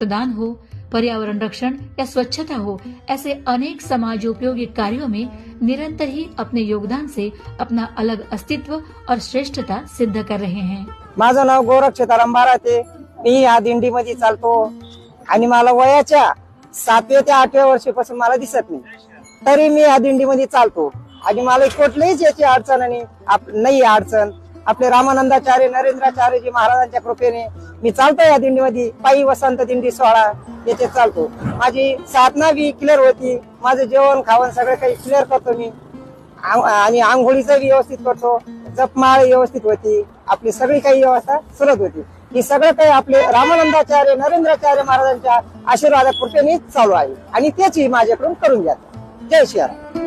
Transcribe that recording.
मतदान हो पर्यावरण रक्षण या स्वच्छता हो ऐसे अनेक समाज उपयोगी कार्यों में निरंतर ही अपने योगदान से अपना अलग अस्तित्व और श्रेष्ठता सिद्ध कर रहे हैं। माझं नाव गोरख सीताराम बाराते. मी या दिंडीमध्ये चालतो. आणि मला वयाच्या सातव्या ते आठव्या वर्षीपासून मला दिसत नाही. तरी मी या दिंडीमध्ये चालतो. आणि मला कुठलीच याची अडचण आणि नाही अडचण. आपले रामानंदाचार्य नरेंद्राचार्यजी महाराजांच्या कृपेने मी चालतो या दिंडीमध्ये. पायी वसंत दिंडी सोहळा याचे चालतो. माझी साधना बी क्लिअर होती. माझं जेवण खावण सगळं काही क्लिअर करतो मी. आणि आंघोळीचं बी व्यवस्थित करतो. जपमाळ व्यवस्थित होती. आपली सगळी काही व्यवस्था सुरत होती. ही सगळं काही आपले रामानंदाचार्य नरेंद्राचार्य महाराजांच्या आशीर्वादापुरतेनेच चालू आहे. आणि तेच माझ्याकडून करून घ्या. जय श्री राम.